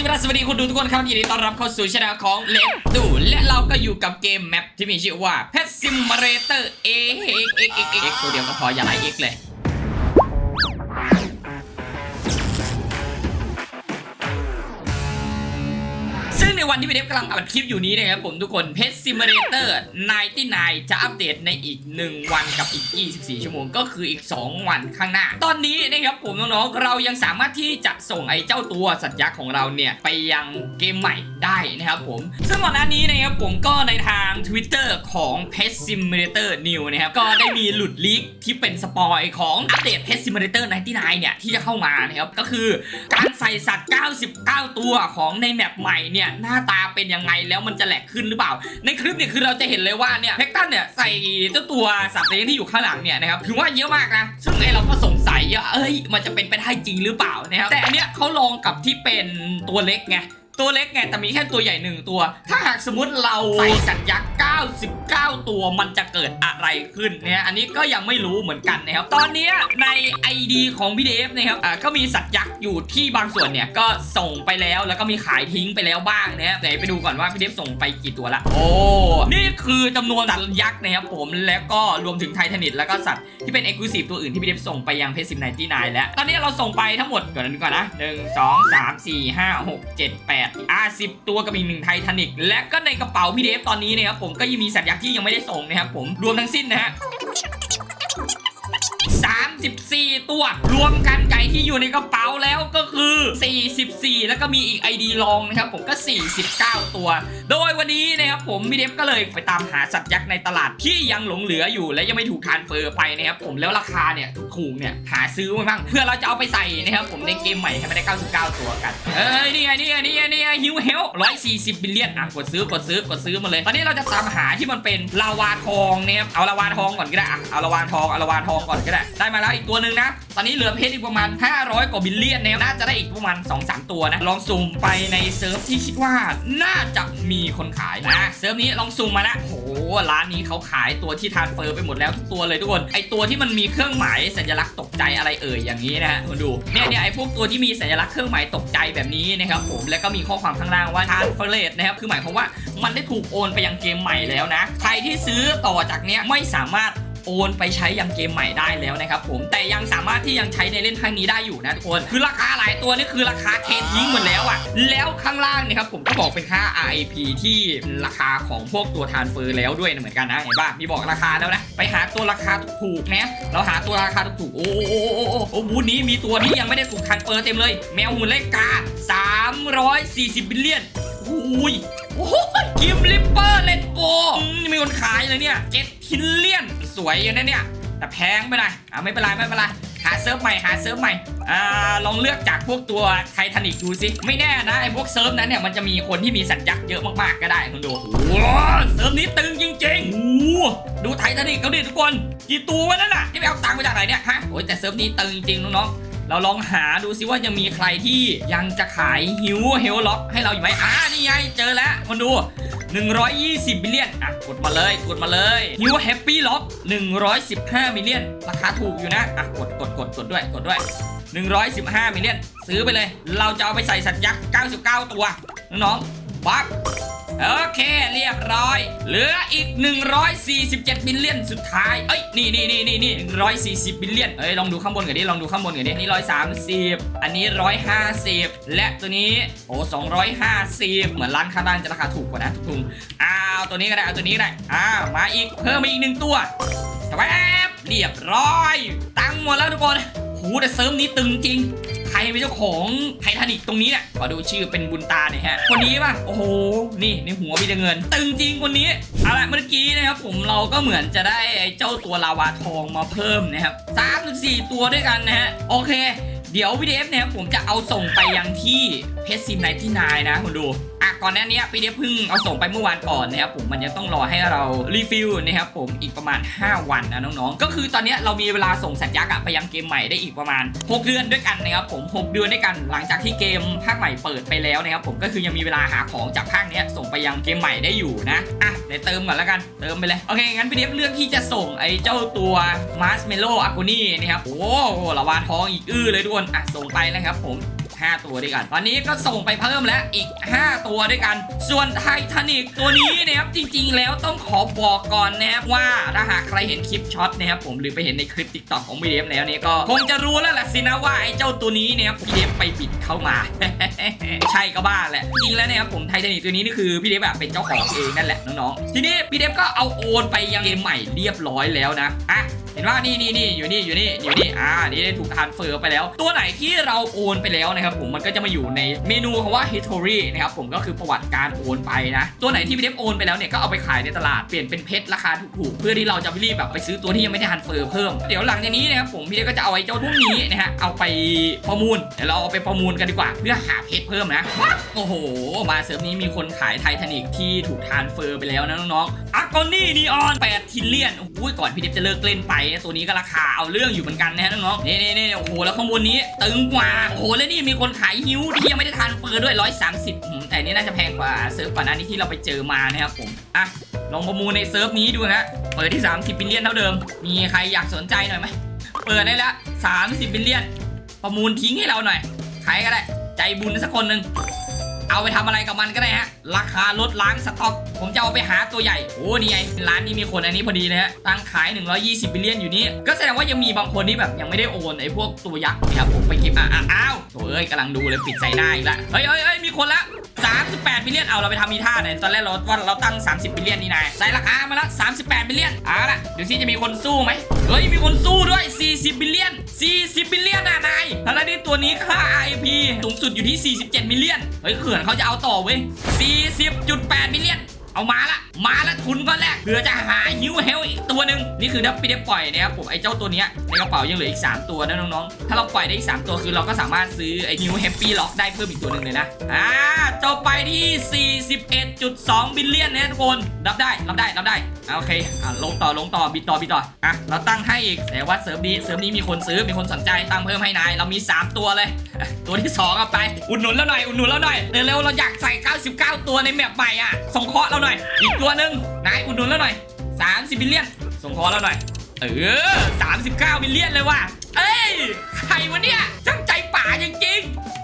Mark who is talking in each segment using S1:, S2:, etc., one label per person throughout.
S1: สวัสดีสวัสดีคุณดูทุกคนครับยินดีต้อนรับเข้าสู่ช่องของเล็กดูและเราก็อยู่กับเกมแมปที่มีชื่อว่า Pet Simulator X X X X X ตัวเดียวก็พออย่าไล่ X เลย วันที่พี่เดฟกำลังอัดคลิปอยู่นี้นะครับผมทุกคน Pet Simulator 99จะอัปเดตในอีก 1 วันกับอีก 24 ชั่วโมงก็คืออีก 2 วันข้างหน้า ตอนนี้นะครับผมน้องๆเรายังสามารถที่จะส่งไอ้เจ้าตัวสัตว์ยักษ์ของเราเนี่ย ไปยังเกมใหม่ได้นะครับผม ซึ่งก่อนหน้านี้นะครับผมก็ในทาง Twitter ของ Pet Simulator New นะครับก็ได้มีหลุดลีกที่เป็นสปอยของอัปเดต Pet Simulator 99เนี่ยที่จะเข้ามานะครับก็คือการ ใส่สัตว์ 99 ตัวของในแมปใหม่เนี่ยหน้าตาเป็นยังไงแล้วมันจะแหลกขึ้นหรือเปล่า ในคลิปเนี่ยคือเราจะเห็นเลยว่าเนี่ยเพกตันเนี่ยใส่เจ้าตัวสัตว์เลี้ยงที่อยู่ข้างหลังเนี่ยนะครับถือว่าเยอะมากนะซึ่งไอเราก็สงสัยว่าเอ้ยมันจะเป็นไปได้จริงหรือเปล่านะครับแต่อันเนี้ยเขาลองกับที่เป็นตัวเล็กไงตัวเล็กไงแต่มีแค่ตัวใหญ่หนึ่งตัว ถ้าหากสมมติเราใส่สัตว์ยักษ์ 99 ตัวมันจะเกิดอะไรขึ้นเนี่ยอันนี้ก็ยังไม่รู้เหมือนกันนะครับ ตอนเนี้ยใน ID ของพี่เดฟนะครับอ่าก็มีสัตว์ยักษ์อยู่ที่บางส่วนเนี่ยก็ส่งไปแล้วแล้วก็มีขายทิ้งไปแล้วบ้างนะครับเดี๋ยวไปดูก่อนว่าพี่เดฟส่งไปกี่ตัวละโอ้นี่คือจำนวนสัตว์ยักษ์นะครับผมแล้วก็รวมถึงไททานิตแล้วก็สัตว์ที่เป็นเอ็กซ์คลูซีฟตัวอื่นที่พี่เดฟส่งไปยังเพจซิมไนตี้นแล้ว ตอนนี้เราส่งไปทั้งหมดก่อนนะก่อนนะหนึ่งสองสามสี่ห้าหกเจ็ดแปดอ่าสิบตัวกับอีกหนึ่งไททานิกและก็ในกระเป๋าพี่เดฟตอนนี้นะครับผมก็ยังมีสัตว์ยักษ์ที่ยังไม่ได้ส่งนะครับผมรวมทั้งสิ้นนะฮะ 34 ตัว รวมกันไก่ที่อยู่ในกระเป๋าแล้วก็คือ 44 แล้วก็มีอีก ID รองนะครับผมก็ 49 ตัว โดยวันนี้นะครับผมมีเดฟก็เลยไปตามหาสัตว์ยักษ์ในตลาดที่ยังหลงเหลืออยู่และยังไม่ถูกทานเฟอร์ไปนะครับผมแล้วราคาเนี่ยถูกเนี่ยหาซื้อมาบ้างเพื่อเราจะเอาไปใส่นะครับผมในเกมใหม่ให้มันได้ 99 ตัวกันเอ้ยนี่ไงนี่ไงนี่ไงนี่ไงฮิวเฮล140บิลเลียนอะกดซื้อกดซื้อกดซื้อมาเลยตอนนี้เราจะตามหาที่มันเป็นลาวาทองนะครับเอาลาวาทองก่อนก็ได้อะเอาลาวาทองเอาลาวาทองก่อนก็ได้ได้มาแล้วอีกตัวหนึ่งนะ ตอนนี้เหลือเพชรอีกประมาณ 500 กว่าบิลเลียนนะน่าจะได้อีกประมาณ 2-3 ตัวนะ ลองสุ่มไปในเซิร์ฟที่คิดว่าน่าจะมีคนขายนะเซิร์ฟนี้ลองสุ่มมาล้วโหร้านนี้เขาขายตัวที่ทานเฟอร์ไปหมดแล้วทุกตัวเลยทุกคนไอตัวที่มันมีเครื่องหมายสัญลักษณ์ตกใจอะไรเอ่ยอย่างนี้นะฮะดูเนี่ยเนี่ยไอพวกตัวที่มีสัญลักษณ์เครื่องหมายตกใจแบบนี้นะครับผมแล้วก็มีข้อความข้างล่างว่า transferred นะครับคือหมายความว่ามันได้ถูกโอนไปยังเกมใหม่แล้วนะ ใครที่ซื้อต่อจากเนี้ยไม่สามารถ โอนไปใช้ยังเกมใหม่ได้แล้วนะครับผมแต่ยังสามารถที่ยังใช้ในเล่นครั้งนี้ได้อยู่นะทุกคน คือราคาหลายตัวนี่คือราคาเททิ้งหมดแล้วอะแล้วข้างล่างเนี่ยครับผมก็บอกเป็นค่า RIP ที่ราคาของพวกตัวทานเฟอร์แล้วด้วยนะเหมือนกันนะเห็นป่ะมีบอกราคาแล้วนะไปหาตัวราคาถูกนะเราหาตัวราคาถูกโอ้โอ้โอ้โอ้โอ้บูธนี้มีตัวที่ยังไม่ได้ถูกทานเฟอร์เต็มเลย แมวหุ่นเล็กกา340บิลเลียนอุ้ย โอ้โหกิมลิปเปอร์เลนโกมีคนขายเลยเนี่ยเจ็ดทิลเลียน สวยอยู่นะเนี่ย แต่แพงไปหน่อยอะไม่เป็นไรไม่เป็นไรหาเซิร์ฟใหม่หาเซิร์ฟใหม่อ่าลองเลือกจากพวกตัวไททานิกดูสิ ไม่แน่นะไอ้พวกเซิร์ฟนั้นเนี่ยมันจะมีคนที่มีสัตว์ยักเยอะมากๆก็ได้คุณดูโอ้เซิร์ฟนี้ตึงจริงๆโอ้ดูไททานิกเขาดิทุกคนกี่ตัววะนั่นน่ะที่ไปเอาตังค์มาจากไหนเนี่ยฮะโอ้ยแต่เซิร์ฟนี้ตึงจริงน้องๆ เราลองหาดูซิว่ายังมีใครที่ยังจะขายฮิวเฮลล็อกให้เราอยู่ไหมอ่านี่ไงเจอแล้วคนดู 120บิลเลียนอะกดมาเลยกดมาเลยฮิวแฮปปี้ล็อก115มิลเลียนราคาถูกอยู่นะอะกดกดกดกดด้วยกดด้วย115มิลเลียนซื้อไปเลย เราจะเอาไปใส่สัตว์ยักษ์ 99 ตัว น้องๆปั๊บ โอเคเรียบร้อย เหลืออีก 147บิลเลียนสุดท้าย เอ้ยนี่นี่นี่นี่นี่140บิลเลียนเอ้ยลองดูข้างบนก่อนดิลองดูข้างบนก่อนดิอันนี้130อันนี้150และตัวนี้โอ้250เหมือนร้านข้างล่างจะราคาถูกกว่านะทุกทุงอ้าวตัวนี้ก็ได้เอาตัวนี้ก็ได้อ้าวมาอีกเพิ่มมาอีกหนึ่งตัวแวบเรียบร้อย ตังหมดแล้วทุกคนโหแต่เซิร์ฟนี้ตึงจริง ใครเป็นเจ้าของไททานิกตรงนี้เนี่ยขอดูชื่อเป็นบุญตาหน่อยฮะคนนี้ป่ะโอ้โหนี่ในหัวมีแต่เงิน ตึงจริงคนนี้เอาละเมื่อกี้นะครับผมเราก็เหมือนจะได้ไอ้เจ้าตัวลาวาทองมาเพิ่มนะครับสามถึงสี่ตัวด้วยกันนะฮะโอเค เดี๋ยววีดีเอฟเนี่ยผมจะเอาส่งไปยังที่เพจซิมไนที่นายนะคุณดู อะก่อนหน้านี้พีดีเอฟเพิ่งเอาส่งไปเมื่อวานก่อนนะครับผมมันจะต้องรอให้เรารีฟิลนะครับผมอีกประมาณ 5 วันนะน้องๆ ก็คือตอนนี้เรามีเวลาส่งสัญญาอะไปยังเกมใหม่ได้อีกประมาณ 6 เดือนด้วยกันนะครับผม 6 เดือนด้วยกันหลังจากที่เกมภาคใหม่เปิดไปแล้วนะครับผมก็คือยังมีเวลาหาของจากภาคนี้ส่งไปยังเกมใหม่ได้อยู่นะอะเดี๋ยวเติมก่อนแล้วกันเติมไปเลยโอเคงั้นพีดีเอฟเลือกที่จะส่งไอ้เจ้าตัวมาร์ชเมลโล่อะกูนี่นะครับโอ้โหละวาทองอีกอื้อเลยทุกคนอะส่งไปนะครับผม 5 ตัวด้วยกัน ตอนนี้ก็ส่งไปเพิ่มแล้วอีก 5 ตัวด้วยกัน ส่วนไททานิกตัวนี้นะครับจริง ๆ แล้วต้องขอบอกก่อนนะครับว่าถ้าหากใครเห็นคลิปช็อตนะครับผมหรือไปเห็นในคลิปติ๊กต็อกของพีเดฟแล้วเนี่ยก็คงจะรู้แล้วแหละสินะว่าไอ้เจ้าตัวนี้เนี่ยพีเดฟไปบิดเข้ามา ใช่ก็บ้าแหละ จริงแล้วเนี่ยครับผมไททานิกตัวนี้นี่คือพี่เดฟแบบเป็นเจ้าของเองนั่นแหละน้องๆทีนี้พี่เดฟก็เอาโอนไปยังเกมใหม่เรียบร้อยแล้วนะอะ ห็นว่านี่นี่นี่อยู่นี่อยู่นี่อยู่นี่อ่านี่ได้ถูกทานเฟอร์ไปแล้ว ตัวไหนที่เราโอนไปแล้วนะครับผมมันก็จะมาอยู่ในเมนูคำว่า history นะครับผมก็คือประวัติการโอนไปนะ ตัวไหนที่พี่เดฟโอนไปแล้วเนี่ยก็เอาไปขายในตลาดเปลี่ยนเป็นเพชรราคาถูกๆเพื่อที่เราจะรีบแบบไปซื้อตัวที่ยังไม่ได้ทานเฟอร์เพิ่มเดี๋ยวหลังจากนี้นะครับผมพี่เดฟก็จะเอาไอ้เจ้าพวกนี้นะฮะเอาไปประมูลเดี๋ยวเราเอาไปประมูลกันดีกว่า เพื่อหาเพชรเพิ่มนะโอ้โห มาเซิร์ฟนี้มีคนขายไททานิกที่ถูกทานเฟอร์ไปแล้วนะน้องๆอากอนี่นีออน8ทิลเลียนโอ้โหก่อนพี่เดฟจะเลิกเล่นไปตัวนี้ก็ราคาเอาเรื่องอยู่เหมือนกันนะฮะน้องๆนี่นี่นี่โอ้โหแล้วข้างบนนี้ตึงกว่าโอ้โหแล้วนี่มีคนขายฮิ้วที่ยังไม่ได้ทานเฟอร์ด้วย 130อืมแต่นี่น่าจะแพงกว่าเซิร์ฟก่อนหน้านี้ที่เราไปเจอมานะครับผมอะลองประมูลในเซิร์ฟนี้ดูนะเปิดที่ 30บิลเลียนเท่าเดิม มีใครอยากสนใจหน่อยไหมเปิดได้แล้ว30บิลเลียนประมูลทิ้งให้เราหน่อยใครก็ได้ ใจบุญสักคนหนึ่ง เอาไปทำอะไรกับมันก็ได้ฮะ ราคาลดล้างสต็อก ผมจะเอาไปหาตัวใหญ่ โอ้นี่ไงร้านนี้มีคนอันนี้พอดีเลยฮะ ตั้งขาย 120บิลเลียนอยู่นี่ ก็แสดงว่ายังมีบางคนที่แบบยังไม่ได้โอนไอ้พวกตัวยักษ์เนี่ยผมไปเก็บอะอ้าวโถ่เอ้ยกำลังดูเลยปิดใส่หน้าอีกละเฮ้ยเฮ้ยเฮ้ยมีคนละ 38บิลเลียนเอาเราไปทำมีท่าไหนตอนแรกเราว่าเราตั้ง 30บิลเลียนนี่นายใส่ราคามาละ38บิลเลียนเอาละเดี๋ยวซิจะมีคนสู้ไหมเฮ้ยมีคนสู้ด้วย 40บิลเลียน 40บิลเลียนน่ะนายทั้งที่ตัวนี้ค่า IP สูงสุดอยู่ที่ 47มิลเลียนเฮ้ยเขื่อนเขาจะเอาต่อเว้ย40.8มิลเลียน เอามาละ มาละทุนก้อนแรกเพื่อจะหาฮิวเฮลอีกตัวหนึ่งนี่คือถ้าพี่ได้ปล่อยนะครับผมไอ้เจ้าตัวเนี้ยในกระเป๋ายังเหลืออีก 3 ตัวนะน้องๆ ถ้าเราปล่อยได้อีก 3 ตัวคือเราก็สามารถซื้อไอ้ฮิวแฮปปี้ล็อกได้เพิ่มอีกตัวหนึ่งเลยนะ อ่าจบไปที่ 41.2 บิลเลียนนะทุกคน รับได้ รับได้ รับได้ โอเคอะลงต่อลงต่อบิดต่อบิดต่ออะเราตั้งให้อีกแต่ว่าเซิร์ฟนี้เซิร์ฟนี้มีคนซื้อมีคนสนใจตั้งเพิ่มให้นายเรามี 3 ตัวเลย ตัวที่2เอาไปอุดหนุนแล้วหน่อยอุดหนุนแล้วหน่อยเร็วๆเราอยากใส่ 99 ตัวในแมปใหม่อะส่งเคราะห์เราหน่อย อีกตัวหนึ่งนายอุดหนุนแล้วหน่อย 30บิลเลียนส่งเคราะห์แล้วหน่อยเออ39บิลเลียนเลยว่ะเอ้ยใครวะเนี่ยช่างใจป่าจริง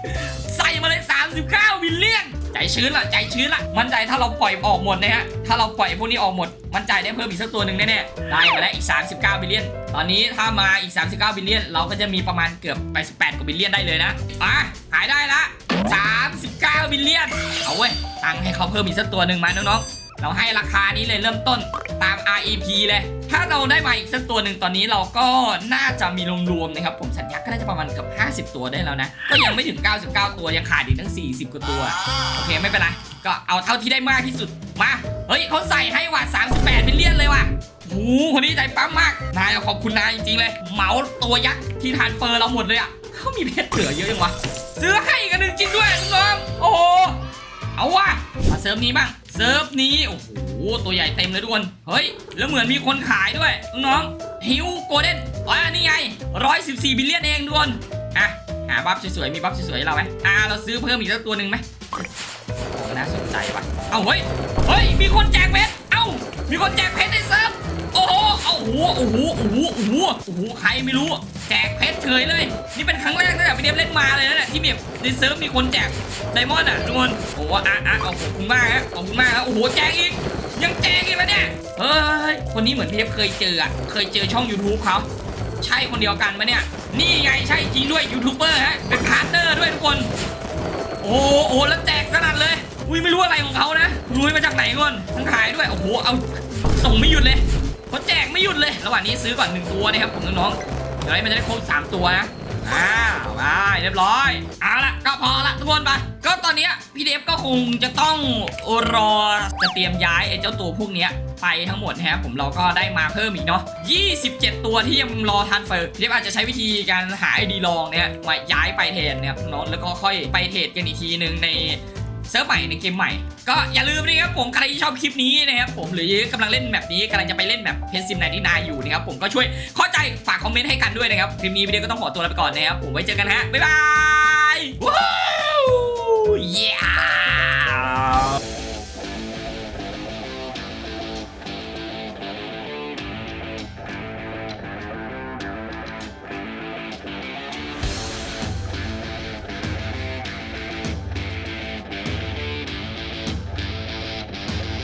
S1: ๆใส่มาเลย 39บิลเลียน ใจชื้นละใจชื้นละมันใจถ้าเราปล่อยออกหมดนะฮะถ้าเราปล่อยพวกนี้ออกหมด มั่นใจได้เพิ่มอีกสักตัวหนึ่งแน่ๆได้มาแล้วอีก 39บิลเลียนตอนนี้ถ้ามาอีก 39บิลเลียนเราก็จะมีประมาณเกือบไป18กว่าบิลเลียนได้เลยนะอะหายได้ละ39บิลเลียนเอาเว้ยตังให้เขาเพิ่มอีกสักตัวหนึ่งมาน้องๆ เราให้ราคานี้เลยเริ่มต้นตาม REP เลย ถ้าเราได้มาอีกสักตัวหนึ่งตอนนี้เราก็น่าจะมีรวมๆนะครับ ผมสัญญาก็น่าจะประมาณเกือบ50 ตัวได้แล้วนะ ก็ยังไม่ถึง 99 ตัวยังขาดอีกตั้ง 40 กว่าตัว โอเคไม่เป็นไร ก็เอาเท่าที่ได้มากที่สุด มา เฮ้ยเขาใส่ให้ว่ะ38มิลเลียนเลยว่ะโอ้โหคนนี้ใจปั๊มมาก นายขอบคุณนายจริงๆเลย เหมาตัวยักษ์ที่ทานเฟอร์เราหมดเลยอะเขามีเพชรเหลือเยอะยังวะซื้อให้อีกันหนึ่งจริงด้วยน้องโอ้โหเอาว่ะมาเซิร์ฟนี้บ้าง เซิร์ฟนี้ โอ้โห ตัวใหญ่เต็มเลยทุกคน เฮ้ย แล้วเหมือนมีคนขายด้วย น้องฮิวโกลเด้นอ๋อนี่ไง 114 บิลเลียนเองทุกคนอะ หาบัฟสวยๆ มีบัฟสวยๆให้เราไหมอ่า เราซื้อเพิ่มอีกสักตัวหนึ่งไหมน่าสนใจว่ะ เอ้าเฮ้ย เฮ้ย มีคนแจกเพชร เอ้า มีคนแจกเพชรในเซิร์ฟ อ้โหโอ้โหโอ้โหโอ้โหโอ้โหโอ้โหใครไม่รู้ แจกเพชรเฉยเลย นี่เป็นครั้งแรกตั้งแต่ไปเดฟเล่นมาเลยนะเนี่ยที่แบบในเซิร์ฟมีคนแจกไดมอนด์อะทุกคนโอ้โหอะอะขอบคุณมากฮะขอบคุณมากครับโอ้โหแจกอีกยังแจกอีกแล้วเนี่ยเฮ้ยคนนี้เหมือนพี่เดฟเคยเจออะเคยเจอช่อง YouTube เขาใช่คนเดียวกันปะเนี่ย นี่ไงใช่จริงด้วยยูทูบเบอร์ฮะเป็นพาร์ทเนอร์ด้วยทุกคน โอ้โหแล้วแจกขนาดเลยอุ้ยไม่รู้อะไรของเขานะรวยมาจากไหนก่อนทั้งขายด้วยโอ้โหเอาส่งไม่หยุดเลย เขาแจกไม่หยุดเลย ระหว่างนี้ซื้อก่อนหนึ่งตัวนะครับผมน้องๆ เดี๋ยวมันจะได้ครบสามตัวนะอ้าวไปเรียบร้อย เอาละก็พอละทุกคนไปก็ตอนนี้พี่เดฟก็คงจะต้องรอจะเตรียมย้ายไอ้เจ้าตัวพวกนี้ไปทั้งหมดนะครับผมเราก็ได้มาเพิ่มอีกเนาะ 27 ตัวที่ยังรอทันเฟิร์พี่เดฟอาจจะใช้วิธีการหาไอดีลองเนี่ยมาย้ายไปแทนนะครับเนาะแล้วก็ค่อยไปเทรดกันอีกทีหนึ่งใน เซิร์ฟใหม่ในเกมใหม่ ก็อย่าลืมนะครับผมใครที่ชอบคลิปนี้นะครับผมหรือกำลังเล่นแบบนี้กำลังจะไปเล่นแบบเพนซิมไนที่นาอยู่นะครับผมก็ช่วยเข้าใจฝากคอมเมนต์ให้กันด้วยนะครับคลิปนี้วิดีโอก็ต้องขอตัวลาไปก่อนนะครับผมไว้เจอกันฮะบ๊ายบายว้าว yeah